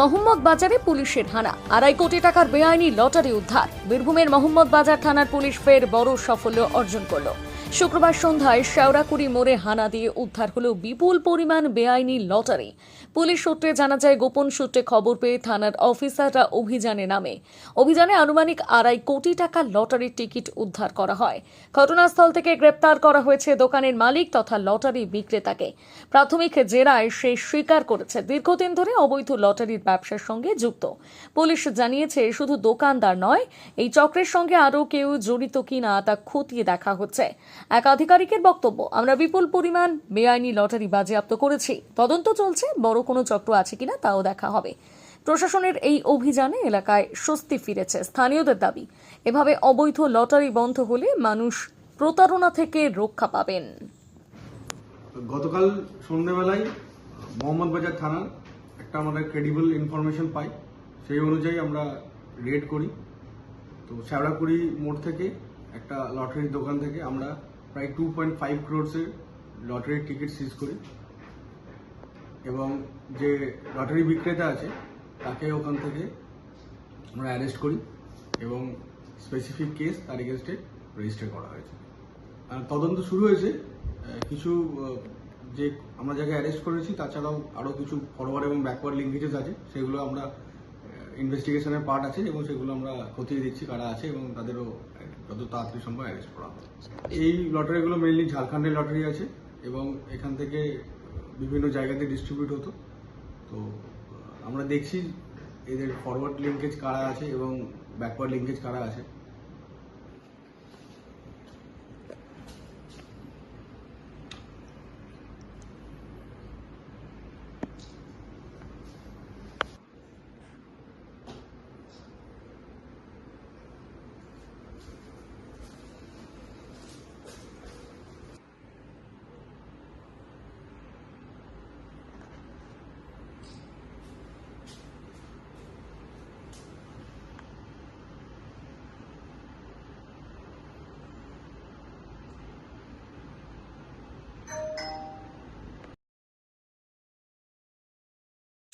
মোহাম্মদ বাজারে পুলিশের হানা। আড়াই কোটি টাকার বেআইনি লটারি উদ্ধার। বীরভূমের মোহাম্মদ বাজার থানার পুলিশ ফের বড় সাফল্য অর্জন করল। শুক্রবার সন্ধ্যায় শেওড়াকুড়ি মোড়ে হানা দিয়ে উদ্ধার হলো বিপুল পরিমাণ বেআইনি লটারি। পুলিশ সূত্রে জানা যায়, গোপন সূত্রে খবর পেয়ে থানার অফিসাররা অভিযানে নামে। অভিযানে আনুমানিক আড়াই কোটি টাকা লটারির টিকিট উদ্ধার করা হয়। ঘটনাস্থল থেকে গ্রেপ্তার করা হয়েছে দোকানের মালিক তথা লটারি বিক্রেতাকে। প্রাথমিক জেরায় সে স্বীকার করেছে। দীর্ঘদিন ধরে অবৈধ লটারির ব্যবসার সঙ্গে যুক্ত। পুলিশ জানিয়েছে, শুধু দোকানদার নয়, এই চক্রের সঙ্গে আরও কেউ জড়িত কিনা তা খতিয়ে দেখা হচ্ছে। এক আধিকারিকের বক্তব্য আমরা বিপুল পরিমাণ বেআইনি লটারি বাজেয়াপ্ত করেছি। তদন্ত চলছে, বড় কোনো চক্র আছে কিনা তাও দেখা হবে। প্রশাসনের এই অভিযানে এলাকায় স্বস্তি ফিরেছে স্থানীয়দের দাবি, এভাবে অবৈধ লটারি বন্ধ হলে মানুষ প্রতারণা থেকে রক্ষা পাবেন। গতকাল সন্ধ্যেবেলায় মোহাম্মদ বাজার থানার একটা আমরা ক্রেডিবল ইনফরমেশন পাই। সেই অনুযায়ী আমরা রেড করি। তো শ্যাওড়াকুড়ি মোড় থেকে একটা লটারির দোকান থেকে আমরা প্রায় টু পয়েন্ট ফাইভ ক্রোডসের লটারির টিকিট সিজ করি। এবং যে লটারি বিক্রেতা আছে, তাকে ওখান থেকে আমরা অ্যারেস্ট করি এবং স্পেসিফিক কেস তার এগেনস্টে রেজিস্টার করা হয়েছে। আর তদন্ত শুরু হয়েছে। কিছু যে আমরা যাকে অ্যারেস্ট করেছি, তাছাড়াও আরও কিছু ফরওয়ার্ড এবং ব্যাকওয়ার্ড লিঙ্কেজেস আছে, সেগুলো আমরা ইনভেস্টিগেশনের পার্ট আছে এবং সেগুলো আমরা খতিয়ে দিচ্ছি কারা আছে এবং তাদেরও যত তাড়াতাড়ি সম্ভব অ্যারেস্ট করা হবে এই লটারিগুলো মেনলি ঝাড়খণ্ডের লটারি আছে এবং এখান থেকে বিভিন্ন জায়গাতে ডিস্ট্রিবিউট হতো। তো, আমরা দেখছি এদের ফরওয়ার্ড লিঙ্কেজ কারা আছে এবং ব্যাকওয়ার্ড লিঙ্কেজ কারা আছে।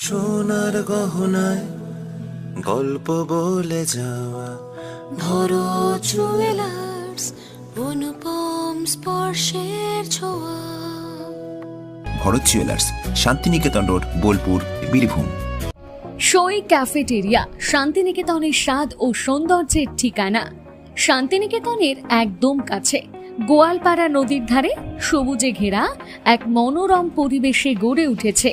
সোনার গহনায় গল্প বলে যাওয়া। ধরো জুয়েলার্স অনুপম স্পর্শের ছোঁয়া। Bharat jewellers Santiniketan road Bolpur Birbhum. সই ক্যাফেটেরিয়া শান্তিনিকেতনের স্বাদ ও সৌন্দর্যের ঠিকানা। শান্তিনিকেতনের একদম কাছে গোয়ালপাড়া নদীর ধারে সবুজে ঘেরা এক মনোরম পরিবেশে গড়ে উঠেছে।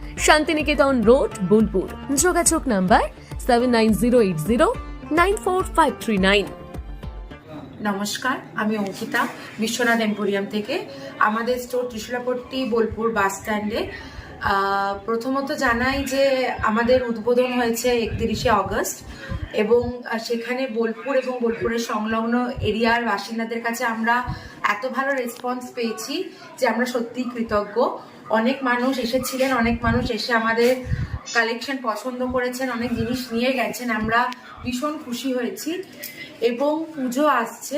শান্তিনিকেতন রোড, বোলপুর। যোগাযোগ number seven nine zero eight zero nine four five three nine নমস্কার, আমি অঙ্কিতা, বিশ্বনাথ এম্পোরিয়াম থেকে। আমাদের স্টোর ত্রিশুলাপট্টি, বোলপুর বাস স্ট্যান্ডে প্রথমত জানাই যে আমাদের উদ্বোধন হয়েছে একত্রিশে অগস্ট এবং সেখানে বোলপুর এবং বোলপুরের সংলগ্ন এরিয়ার বাসিন্দাদের কাছে আমরা এত ভালো রেসপন্স পেয়েছি যে আমরা সত্যিই কৃতজ্ঞ। অনেক মানুষ এসেছিলেন, অনেক মানুষ এসে আমাদের কালেকশন পছন্দ করেছেন, অনেক জিনিস নিয়ে গেছেন, আমরা ভীষণ খুশি হয়েছি। এবং পুজো আসছে